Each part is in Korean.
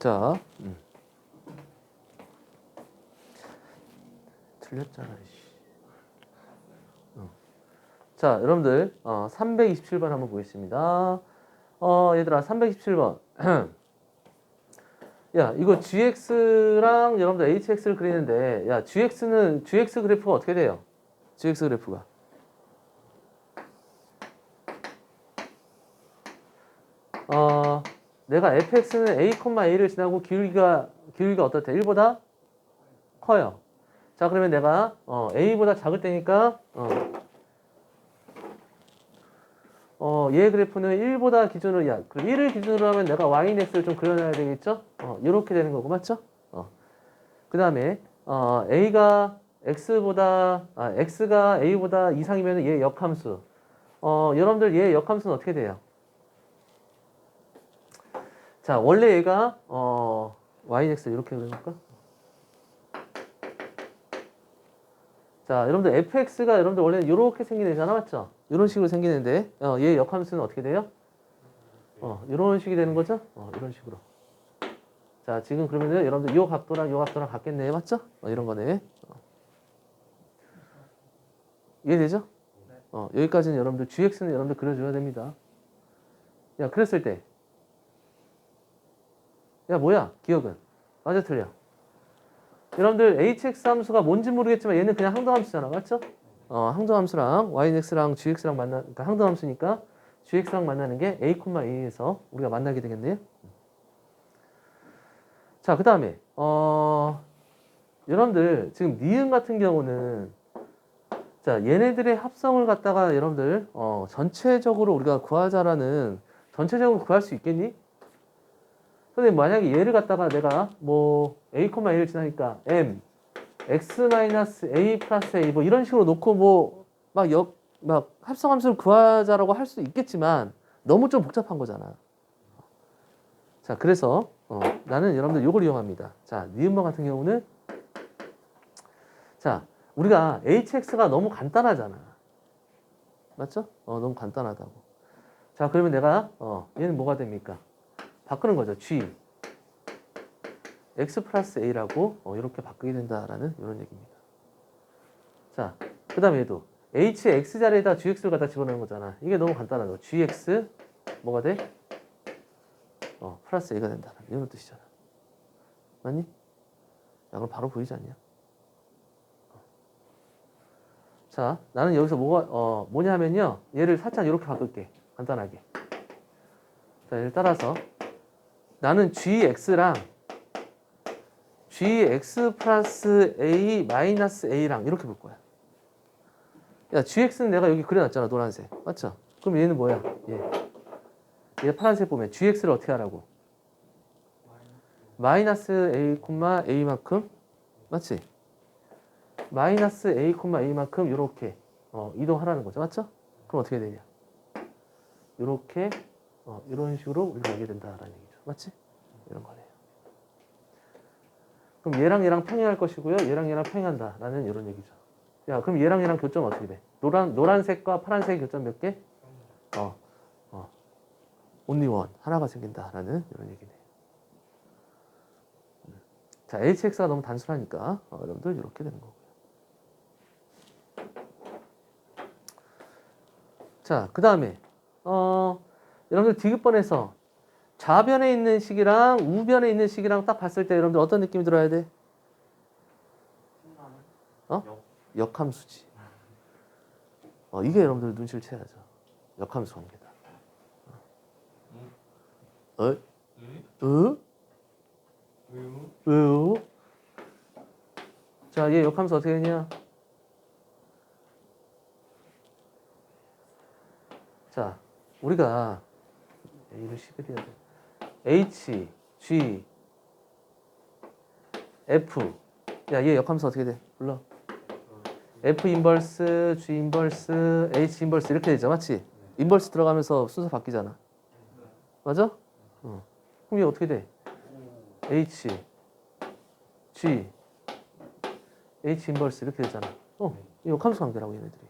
자, 음. 틀렸잖아. 씨. 어. 자, 여러분들 어, 327번 한번 보겠습니다. 어, 얘들아, 327번. 야, 이거 gx랑 여러분들 hx를 그리는데, 야, gx는 gx 그래프가 어떻게 돼요? gx 그래프가. 어, 내가 fx는 a, a를 지나고 기울기가 기울기가 어떻대? 1보다 커요. 자, 그러면 내가 어, a보다 작을 때니까 어, 어, 얘 그래프는 1보다 기준으로 야, 그럼 1을 기준으로 하면 내가 y인x를 좀 그려놔야 되겠죠? 어, 이렇게 되는 거고 맞죠? 어. 그 다음에 어, a가 x보다 아, x가 a보다 이상이면 얘 역함수. 어, 여러분들 얘 역함수는 어떻게 돼요? 자, 원래 얘가 어, yx 이렇게 그려볼까? 자, 여러분들 fx가 여러분들 원래 이렇게 생기는 애잖아, 맞죠? 이런 식으로 생기는데 어, 얘 역함수는 어떻게 돼요? 어, 이런 식이 되는 거죠? 어, 이런 식으로. 자, 지금 그러면은 여러분들 요 각도랑 요 각도랑 같겠네, 맞죠? 어, 이런 거네. 어. 이해되죠? 어, 여기까지는 여러분들 gx는 여러분들 그려줘야 됩니다. 야, 그랬을 때 야 뭐야? 기억은? 맞아 틀려. 여러분들 hx 함수가 뭔지 모르겠지만 얘는 그냥 항등함수잖아. 맞죠? 어 항등함수랑 yx랑 gx랑 만나 그러니까 항등함수니까 gx랑 만나는 게 a, a에서 우리가 만나게 되겠네요. 자그 다음에 어 여러분들 지금 니은 같은 경우는 자 얘네들의 합성을 갖다가 여러분들 어 전체적으로 우리가 구하자라는 전체적으로 구할 수 있겠니? 선생님 만약에 얘를 갖다가 내가 뭐 a, a를 지나니까 m x 마이너스 a 플러스 a 뭐 이런 식으로 놓고 뭐 막 역 막 합성함수를 구하자라고 할 수 있겠지만 너무 좀 복잡한 거잖아. 자 그래서 어, 나는 여러분들 이걸 이용합니다. 자 니은번 같은 경우는 자 우리가 hx가 너무 간단하잖아. 맞죠? 어 너무 간단하다고. 자 그러면 내가 어 얘는 뭐가 됩니까? 바꾸는 거죠. G X 플러스 A라고 어, 이렇게 바꾸게 된다라는 이런 얘기입니다. 자, 그 다음에 얘도 H X 자리에다 GX를 갖다 집어넣는 거잖아. 이게 너무 간단하죠. GX 뭐가 돼? 어, 플러스 A가 된다는 이런 뜻이잖아. 맞니? 야, 그럼 바로 보이지 않냐? 어. 자, 나는 여기서 뭐가 어, 뭐냐 하면요. 얘를 살짝 이렇게 바꿀게. 간단하게. 자, 얘를 따라서 나는 gx랑 gx 플러스 a 마이너스 a랑 이렇게 볼 거야. 야, gx는 내가 여기 그려놨잖아, 노란색. 맞죠? 그럼 얘는 뭐야? 얘. 얘 파란색 보면 gx를 어떻게 하라고? 마이너스 a, a만큼 맞지? 마이너스 a, a만큼 이렇게 어, 이동하라는 거죠. 맞죠? 그럼 어떻게 되냐? 이렇게 어, 이런 식으로 알게 된다라는 얘기죠. 맞지? 이런 거네요. 그럼 얘랑 얘랑 평행할 것이고요. 얘랑 얘랑 평행한다라는 이런 얘기죠. 야, 그럼 얘랑 얘랑 교점 어떻게 돼? 노란 노란색과 파란색 교점 몇 개? 어, 어, only one 하나가 생긴다라는 이런 얘기네요. 음. 자, hx가 너무 단순하니까 어, 여러분들 이렇게 되는 거고요. 자, 그 다음에 어, 여러분들 디귿번에서 좌변에 있는 식이랑 우변에 있는 식이랑 딱 봤을 때 여러분들 어떤 느낌이 들어야 돼? 어? 역함수지. 어, 이게 여러분들 눈치를 채야죠. 역함수 관계다. 어? 어? 왜요? 왜요? 자, 얘 역함수 어떻게 되냐? 자, 우리가 A를 시그려야 돼. H, G, F. 야, 얘 역함수 어떻게 돼? 불러. F 인버스, G 인버스, H 인버스 이렇게 되죠, 맞지? 인버스 들어가면서 순서 바뀌잖아. 맞아? 어. 그럼 얘 어떻게 돼? H, G, H 인버스 이렇게 되잖아. 어, 이 역함수 관계라고 얘네들이.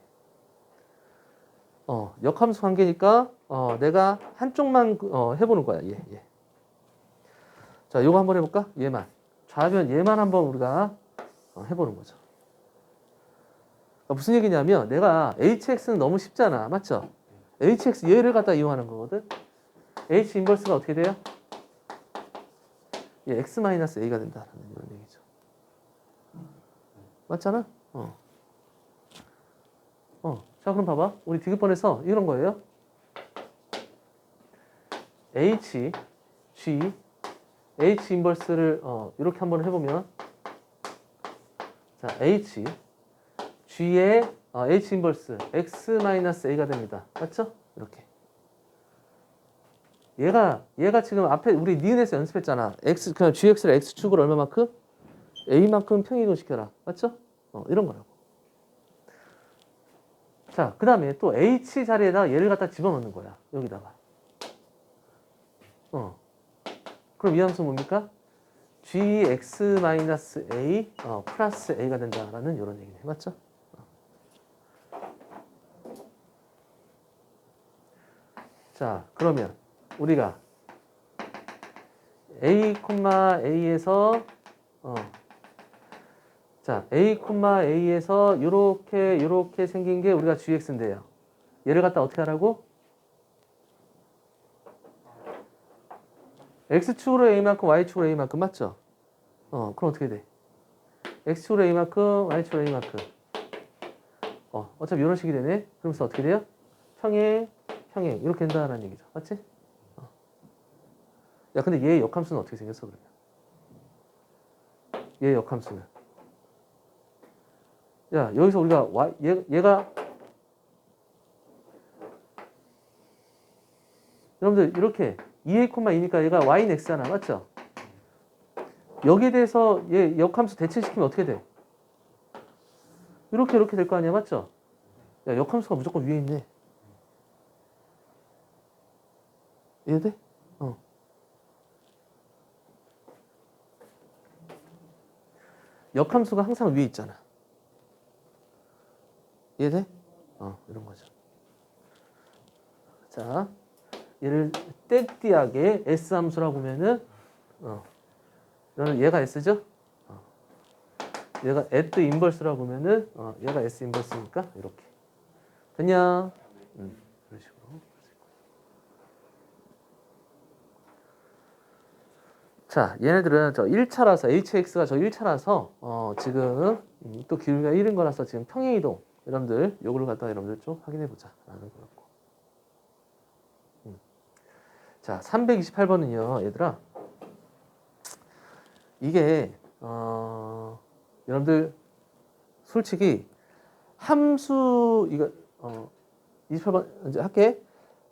어, 역함수 관계니까 어, 내가 한쪽만 어, 해보는 거야. 얘, 얘. 자, 요거 한번 해볼까? 얘만. 좌변 얘만 한번 우리가 어, 해보는 거죠. 그러니까 무슨 얘기냐면 내가 hx는 너무 쉽잖아. 맞죠? hx 얘를 갖다 이용하는 거거든. h 인버스가 어떻게 돼요? 얘 x-a가 된다라는 이런 얘기죠. 맞잖아? 어. 어. 자, 그럼 봐봐. 우리 디귿번에서 이런 거예요. h, g, h 인버스를 어, 이렇게 한번 해보면 자, h, g의 어, h 인버스 x-a가 됩니다. 맞죠? 이렇게. 얘가 얘가 지금 앞에 우리 니은에서 연습했잖아. x 그냥 gx를 x축을 얼마만큼? a만큼 평이동 시켜라. 맞죠? 어, 이런 거라고. 자, 그 다음에 또 h 자리에다가 얘를 갖다 집어넣는 거야. 여기다가. 어. 그럼 이 함수 뭡니까? gx-a 어, 플러스 a가 된다라는 이런 얘기네. 맞죠? 자, 그러면 우리가 a, a에서 어, 자, a, a에서 이렇게 이렇게 생긴 게 우리가 gx인데요. 얘를 갖다 어떻게 하라고? X축으로 a만큼 y축으로 a만큼 맞죠? 어, 그럼 어떻게 돼? x축으로 a만큼 y축으로 a만큼 어, 어차피 이런 식이 되네. 그러면서 어떻게 돼요? 평행, 평행 이렇게 된다는 얘기죠. 맞지? 어. 야, 근데 얘의 역함수는 어떻게 생겼어 그러면? 얘의 역함수는 야, 여기서 우리가 y 얘, 얘가 여러분들 이렇게 2a,2니까 얘가 y는 x잖아. 맞죠? 여기에 대해서 얘 역함수 대체시키면 어떻게 돼? 이렇게 이렇게 될 거 아니야. 맞죠? 야, 역함수가 무조건 위에 있네. 이해돼? 어. 역함수가 항상 위에 있잖아. 이해돼? 어, 이런 거죠. 자, 얘를 땡띠하게 S 함수라고 보면은, 어, 이거는 얘가 S죠? 어. 얘가 at 인버스라고 보면은, 어, 얘가 S 인버스니까, 이렇게. 됐냐? 음, 이런 식으로. 자, 얘네들은 저 1차라서, HX가 저 1차라서, 어, 지금 음, 또 기울기가 1인 거라서 지금 평행이동, 여러분들, 요거를 갖다가 여러분들 좀 확인해 보자. 라는 거였고. 음. 자, 328번은요, 얘들아. 이게, 어, 여러분들, 솔직히, 함수, 이거, 어, 28번, 이제 할게.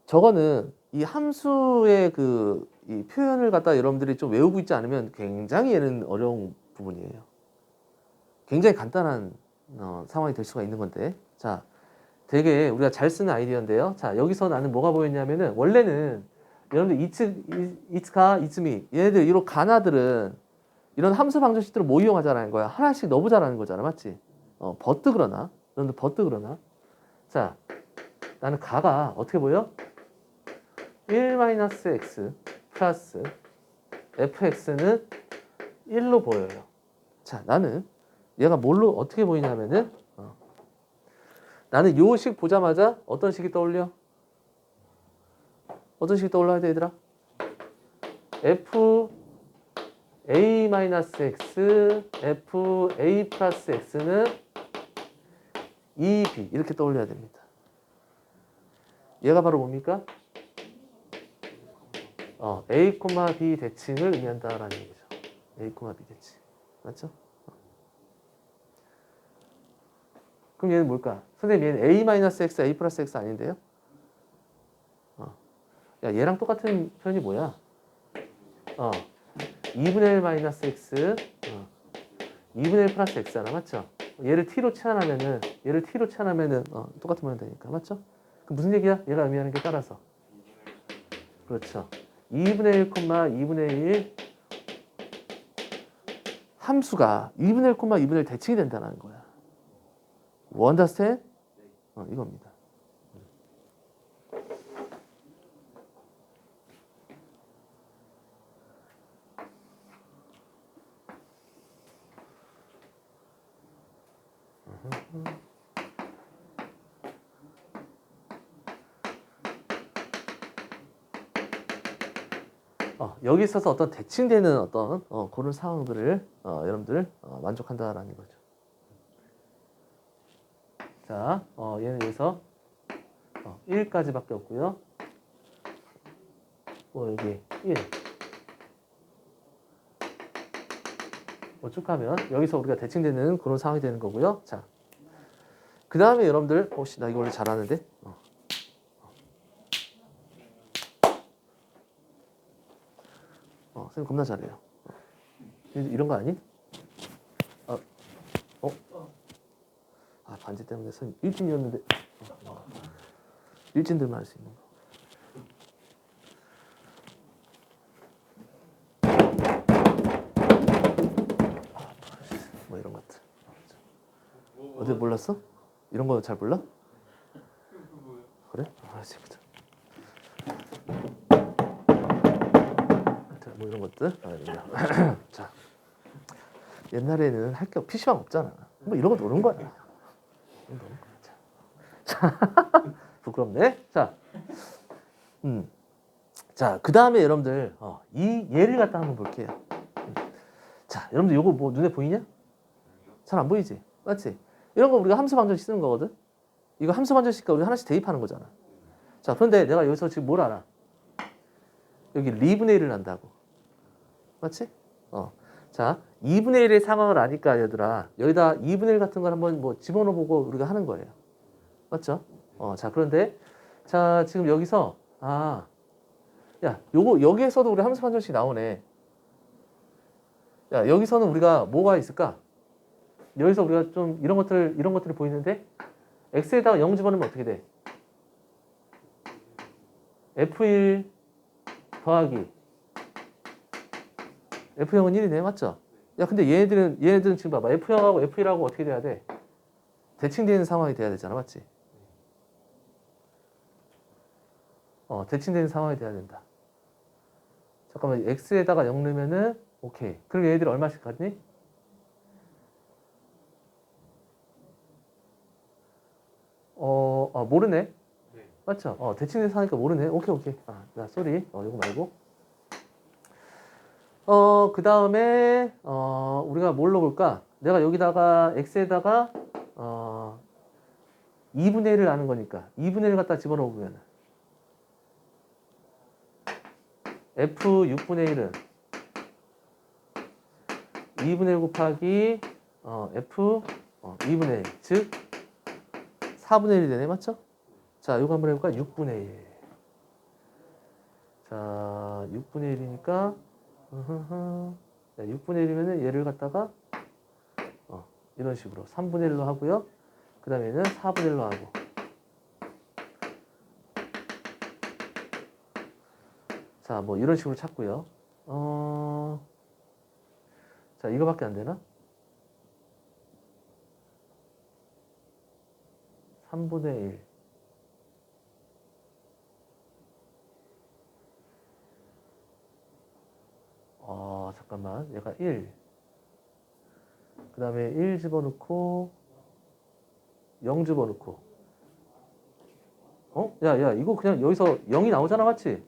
저거는 이 함수의 그, 이 표현을 갖다 여러분들이 좀 외우고 있지 않으면 굉장히 얘는 어려운 부분이에요. 굉장히 간단한 어, 상황이 될 수가 있는 건데. 자, 되게 우리가 잘 쓰는 아이디어인데요. 자, 여기서 나는 뭐가 보였냐면은 원래는 여러분들 이츠 이- 이츠카 이츠미 얘네들 이런 가나들은 이런 함수 방정식들을 뭐 이용하자라는 거야. 하나씩 넣어보자라는 거잖아, 맞지? 어, 버트 그러나 여러분들 버트 그러나. 자, 나는 가가 어떻게 보여? 1-x 플러스 fx는 1로 보여요. 자, 나는 얘가 뭘로 어떻게 보이냐면은 어. 나는 요 식 보자마자 어떤 식이 떠올려? 어떤 식이 떠올라야 돼, 얘들아? f a 마이너스 x f a 플러스 x는 2b 이렇게 떠올려야 됩니다. 얘가 바로 뭡니까? 어, a, b 대칭을 의미한다라는 얘기죠. a, b 대칭. 맞죠? 그럼 얘는 뭘까? 선생님 얘는 a-x, a 플러스 x 아닌데요? 어. 야 얘랑 똑같은 표현이 뭐야? 어. 2분의 1 마이너스 x 어. 2분의 1 플러스 x잖아 맞죠? 얘를 t로 치환하면은 얘를 t로 치환하면은 어, 똑같은 모양 되니까 맞죠? 그 무슨 얘기야? 얘가 의미하는 게 따라서 그렇죠 2분의 1, 2분의 1 함수가 2분의 1, 2분의 1 대칭이 된다는 거야 원더스탠? 어, 이겁니다. 어, 여기 있어서 어떤 대칭되는 어떤 어, 그런 상황들을 어, 여러분들 어, 만족한다라는 거죠. 자, 어, 얘는 여기서 어, 1까지밖에 없고요. 뭐 여기 1. 뭐쭉 가면 여기서 우리가 대칭되는 그런 상황이 되는 거고요. 자, 그 다음에 여러분들 혹시 나 이거 원래 잘하는데? 어. 어, 선생님 겁나 잘해요. 어. 이- 이런 거 아니? 아, 어? 아, 반지 때문에 선생님 일진이었는데. 일진들만 할 수 있는 거. 아, 뭐 이런 것들. 어디 몰랐어? 이런 거 잘 몰라? 그래? 아. 하 이런 것들. 자, 옛날에는 할 게 PC방 없잖아. 뭐 이런 거 노는 거야. 노는 거야. 자. 자, 부끄럽네. 자, 음, 자, 그 다음에 여러분들 어, 이 예를 갖다 한번 볼게요. 음. 자, 여러분들 요거 뭐 눈에 보이냐? 잘 안 보이지? 맞지? 이런 거 우리가 함수 방정식 쓰는 거거든. 이거 함수 방정식과 우리 하나씩 대입하는 거잖아. 자, 그런데 내가 여기서 지금 뭘 알아? 여기 1을 한다고. 맞지? 어. 자, 2분의 1의 상황을 아니까 얘들아. 여기다 2분의 1 같은 걸 한번 뭐 집어넣어 보고 우리가 하는 거예요. 맞죠? 어, 자, 그런데 자, 지금 여기서 아. 야, 요거 여기에서도 우리 함수 방정식 나오네. 야, 여기서는 우리가 뭐가 있을까? 여기서 우리가 좀 이런 것들 이런 것들이 보이는데 x에다가 0 집어넣으면 어떻게 돼? f1 더하기 f0은 1이네 맞죠? 야 근데 얘네들은 얘네들은 지금 봐봐 f0하고 f1하고 어떻게 돼야 돼? 대칭되는 상황이 돼야 되잖아 맞지? 어 대칭되는 상황이 돼야 된다 잠깐만 x에다가 0 넣으면은 오케이 그럼 얘네들이 얼마씩 갖니? 어, 어 모르네 네. 맞죠? 어, 대칭돼서 하니까 모르네. 오케이, 오케이. 아, 나 쏘리. 어, 이거 말고. 어, 그 다음에, 어, 우리가 뭘로 볼까? 내가 여기다가, x에다가, 어, 2분의 1을 아는 거니까. 2분의 1 갖다 집어넣으면. f 6분의 1은 2분의 1 곱하기, 어, f 어, 2분의 1. 즉, 4분의 1이 되네. 맞죠? 자, 이거 한번 해볼까? 6분의 1. 자, 6분의 1이니까, 자, 6분의 1이면은 얘를 갖다가, 어, 이런 식으로 3분의 1로 하고요. 그 다음에 얘는 4분의 1로 하고. 자, 뭐 이런 식으로 찾고요. 어, 자, 이거밖에 안 되나? 3분의 1. 아, 잠깐만. 얘가 1. 그 다음에 1 집어넣고, 0 집어넣고. 어? 야, 야, 이거 그냥 여기서 0이 나오잖아, 맞지?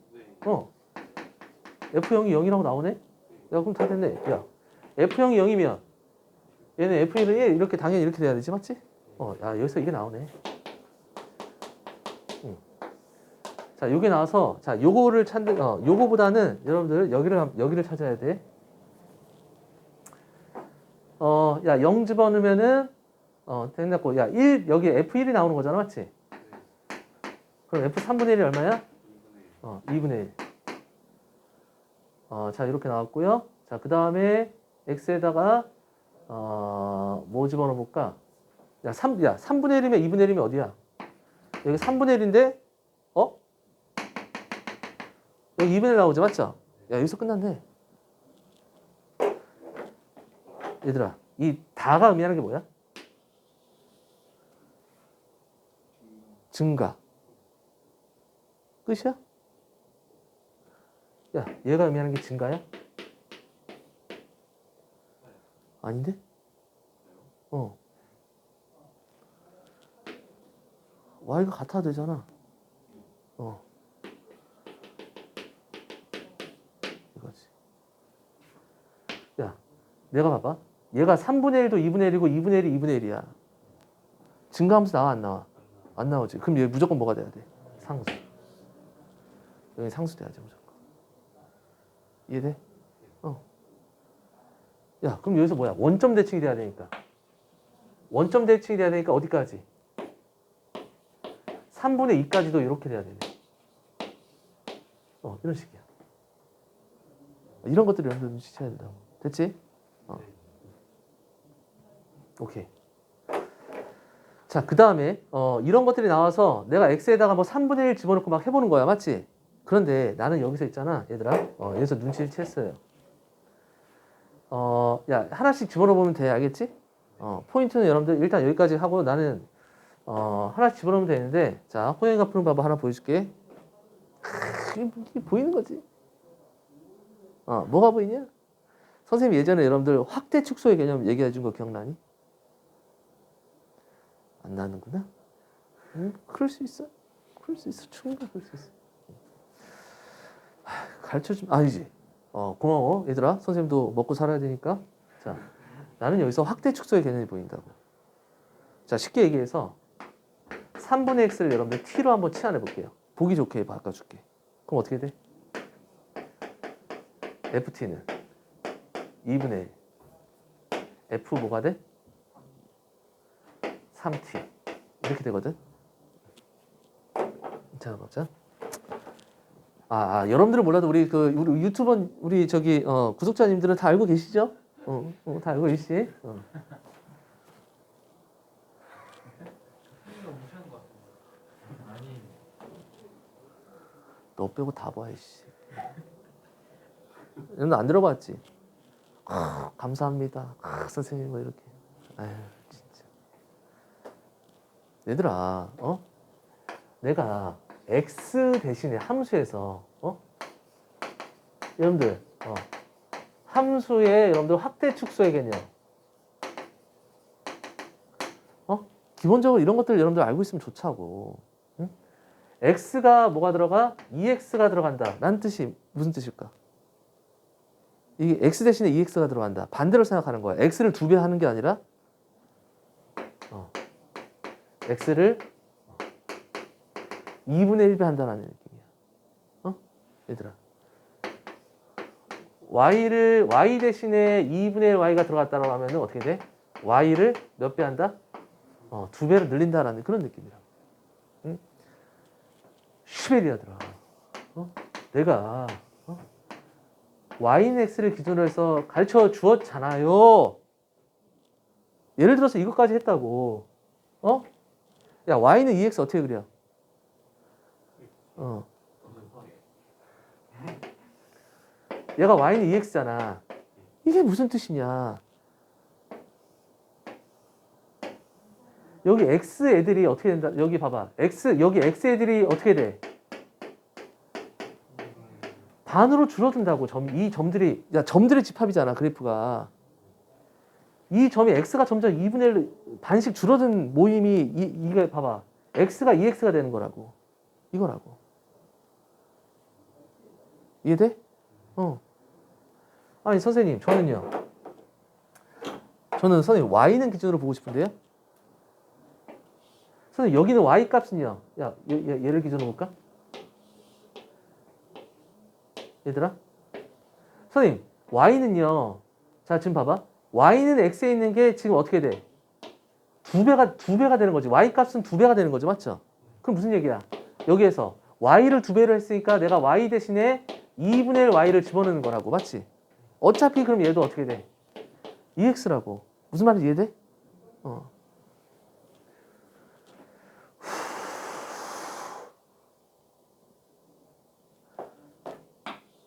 어. F0이 0이라고 나오네? 야, 그럼 다 됐네. 야, F0이 0이면, 얘는 F1은 1, 이렇게 당연히 이렇게 돼야 되지, 맞지? 어, 야, 여기서 이게 나오네. 자, 요게 나와서, 자, 요거를 찾는, 어, 요거보다는 여러분들 여기를, 한- 여기를 찾아야 돼. 어, 야, 0 집어넣으면은, 어, 됐고, 야, 1, 여기 F1이 나오는 거잖아, 맞지? 그럼 F3분의 1이 얼마야? 어, 2분의 1. 어, 자, 이렇게 나왔고요. 자, 그 다음에 X에다가, 어, 뭐 집어넣어 볼까? 야, 3, 야, 3분의 1이면 2분의 1이면 어디야? 여기 3분의 1인데, 어? 여기 2분의 1 나오지, 맞죠? 야, 여기서 끝났네. 얘들아, 이 다가 의미하는 게 뭐야? 증가. 끝이야? 야, 얘가 의미하는 게 증가야? 아닌데? 어. y가 같아야 되잖아. 어. 야, 내가 봐봐. 얘가 3분의 1도 2분의 1이고 2분의 1이 2분의 1이야. 증가함수 나와 안 나와? 안 나오지. 그럼 얘 무조건 뭐가 돼야 돼? 상수. 여기 상수 돼야지 무조건. 이해돼? 어. 야, 그럼 여기서 뭐야? 원점 대칭이 돼야 되니까. 원점 대칭이 돼야 되니까 어디까지? 3분의 2까지도 이렇게 돼야 되네. 어, 이런 식이야. 이런 것들을 여러분들 눈치채야 된다고. 됐지? 어. 오케이. 자, 그 다음에, 어, 이런 것들이 나와서 내가 x에다가 뭐 3분의 1 집어넣고 막 해보는 거야. 맞지? 그런데 나는 여기서 있잖아. 얘들아. 어, 여기서 눈치를 챘어요. 어, 야, 하나씩 집어넣어보면 돼. 알겠지? 어, 포인트는 여러분들 일단 여기까지 하고 나는, 어, 하나씩 집어넣으면 되는데, 자, 호영이가 푸는 방법 하나 보여줄게. 크, 이게 보이는 거지. 어, 뭐가 보이냐? 선생님 예전에 여러분들 확대 축소의 개념 얘기해 준 거 기억나니? 안 나는구나? 응? 그럴 수 있어. 그럴 수 있어. 충분히 그럴 수 있어. 가르쳐 좀 아니지. 어, 고마워. 얘들아. 선생님도 먹고 살아야 되니까. 자, 나는 여기서 확대 축소의 개념이 보인다고. 자, 쉽게 얘기해서 3분의 x를 여러분들 t로 한번 치환해 볼게요. 보기 좋게 바꿔줄게. 그럼 어떻게 돼? ft는 2분의 1. f 뭐가 돼? 3t. 이렇게 되거든. 자, 보자. 아, 아, 여러분들은 몰라도 우리 그 우리 유튜버 우리 저기 어, 구독자님들은 다 알고 계시죠? 어, 어, 다 알고 계시지? 어. 너 빼고 다 봐, 이씨. 너안 들어봤지? 아, 감사합니다. 아, 선생님 뭐 이렇게. 아유, 진짜. 얘들아, 어? 내가 x 대신에 함수에서 어? 여러분들, 어. 함수의 여러분들 확대 축소의 개념. 어? 기본적으로 이런 것들 여러분들 알고 있으면 좋자고. 응? x가 뭐가 들어가? 2x가 들어간다. 라는 뜻이 무슨 뜻일까? 이게 x 대신에 2x가 들어간다. 반대로 생각하는 거야. x를 두 배 하는 게 아니라 어, x를 2분의 1배 한다는 느낌이야. 어? 얘들아. y를 y 대신에 2분의 1 y가 들어갔다고 하면은 어떻게 돼? y를 몇 배 한다? 어, 두 배로 늘린다라는 그런 느낌이야. 응? 시베리아들아. 어? 내가 어? Y는 x를 기준으로 해서 가르쳐 주었잖아요. 예를 들어서 이것까지 했다고. 어? 야, y는 2x 어떻게 그려? 어. 얘가 y는 2x잖아. 이게 무슨 뜻이냐? 여기 x 애들이 어떻게 된다? 여기 봐봐. x 여기 x 애들이 어떻게 돼? 반으로 줄어든다고 점 이 점들이 야 점들의 집합이잖아 그래프가. 이 점이 x가 점점 2분의 1 반씩 줄어든 모임이 이 이게 봐봐. x가 2x가 되는 거라고. 이거라고. 이해돼? 어. 아니 선생님 저는요. 저는 선생님 y는 기준으로 보고 싶은데요? 선생님 여기는 y 값은요. 야 얘, 얘, 얘를 기준으로 볼까? 얘들아? 선생님, y는요. 자, 지금 봐봐. y는 x에 있는 게 지금 어떻게 돼? 두 배가 두 배가 되는 거지. y 값은 두 배가 되는 거죠. 맞죠? 그럼 무슨 얘기야? 여기에서 y를 두 배로 했으니까 내가 y 대신에 2분의 1 y를 집어넣는 거라고. 맞지? 어차피 그럼 얘도 어떻게 돼? 2x라고. 무슨 말인지 이해돼? 어.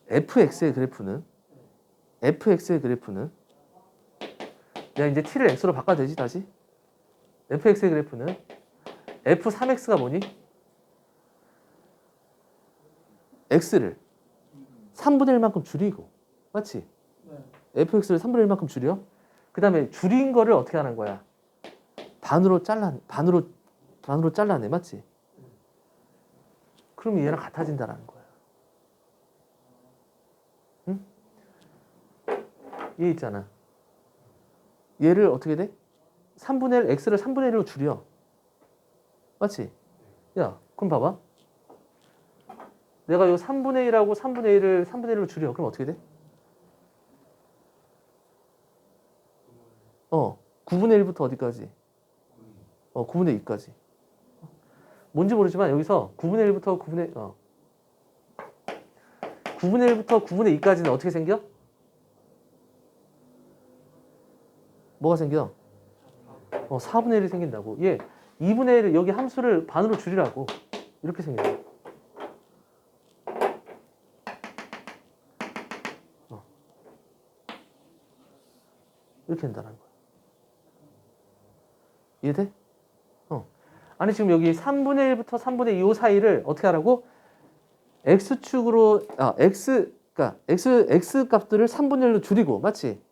Fx의 그래프는 fx의 그래프는 내가 이제 t를 x로 바꿔도 되지 다시 fx의 그래프는 f3x가 뭐니? x를 3분의 1만큼 줄이고 맞지? fx를 3분의 1만큼 줄여 그 다음에 줄인 거를 어떻게 하는 거야? 반으로 잘라 반으로 반으로 잘라내 맞지? 그럼 얘랑 같아진다라는 거 얘 있잖아. 얘를 어떻게 돼? 3분의 1, x를 3분의 1로 줄여. 맞지? 야, 그럼 봐봐. 내가 요 3분의 1하고 3분의 1을 3분의 1로 줄여. 그럼 어떻게 돼? 어, 9분의 1부터 어디까지? 어, 9분의 2까지. 뭔지 모르지만 여기서 9분의 1부터 9분의 어. 9분의 1부터 9분의 2까지는 어떻게 생겨? 뭐가 생겨? 어, 4분의 1이 생긴다고. 얘 2분의 1을 여기 함수를 반으로 줄이라고. 이렇게 생긴다. 어. 이렇게 된다는 거야. 이해돼? 어. 아니 지금 여기 3분의 1부터 3분의 2호 사이를 어떻게 하라고? x축으로 아 x 그러니까 x x 값들을 3분의 1로 줄이고 맞지?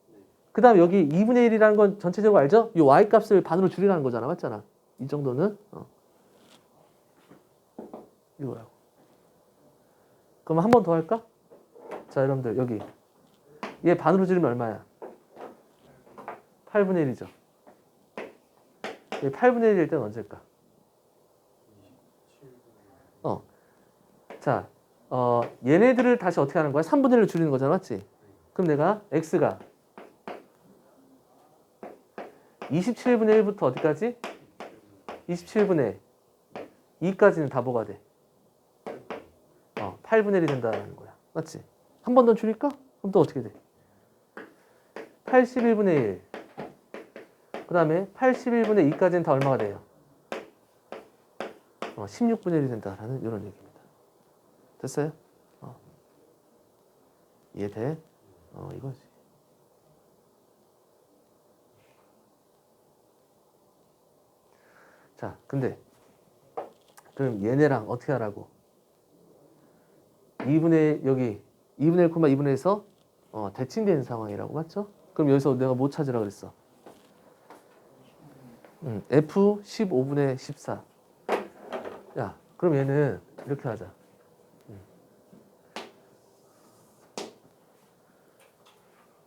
그 다음 여기 2분의 1이라는 건 전체적으로 알죠? 이 y 값을 반으로 줄이라는 거잖아, 맞잖아. 이 정도는 어. 이거라고. 그럼 한 번 더 할까? 자, 여러분들 여기 얘 반으로 줄이면 얼마야? 8분의 1이죠. 얘 8분의 1일 때는 언제일까? 어. 자, 어, 얘네들을 다시 어떻게 하는 거야? 3분의 1로 줄이는 거잖아, 맞지? 그럼 내가 x가 27분의 1부터 어디까지? 27분의 2까지는 다 뭐가 돼? 어, 8분의 1이 된다는 거야. 맞지? 한 번 더 줄일까? 그럼 또 어떻게 돼? 81분의 1. 그 다음에 81분의 2까지는 다 얼마가 돼요? 어, 16분의 1이 된다라는 이런 얘기입니다. 됐어요? 어. 이해돼? 어, 이거지. 자, 근데 그럼 얘네랑 어떻게 하라고? 2분의 여기 2분의 1, 2분의 1에서 어, 대칭되는 상황이라고 맞죠? 그럼 여기서 내가 뭐 찾으라 그랬어? 음, F 15분의 14. 야, 그럼 얘는 이렇게 하자. 음.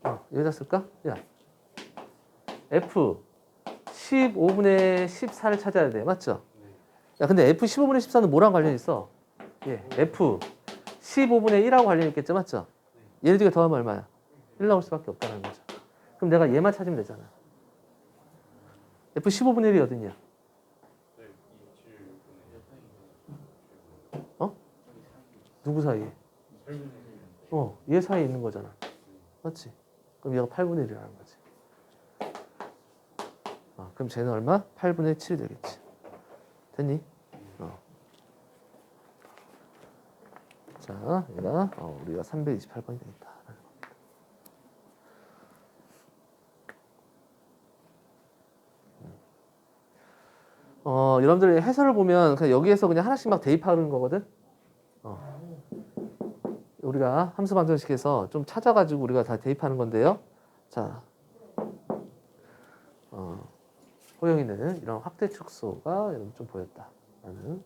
어, 여기다 쓸까? 야, F 15분의 14를 찾아야 돼. 맞죠? 야, 근데 F 15분의 14는 뭐랑 관련 있어? 예, F 15분의 1하고 관련 있겠죠? 맞죠? 얘네 두개 더하면 얼마야? 1 나올 수밖에 없다는 거죠. 그럼 내가 얘만 찾으면 되잖아. F 15분의 1이 어딨냐? 어? 누구 사이에? 어, 얘 사이에 있는 거잖아. 맞지? 그럼 얘가 8분의 1이라는 거지. 어, 그럼 쟤는 얼마? 8분의 7이 되겠지. 됐니? 어. 자, 얘가 어, 우리가 328번이 되겠다. 어, 여러분들 해설을 보면 그냥 여기에서 그냥 하나씩 막 대입하는 거거든. 어. 우리가 함수 방정식에서 좀 찾아가지고 우리가 다 대입하는 건데요. 자, 어, 호영이는 이런 확대 축소가 여러분 좀 보였다. 라는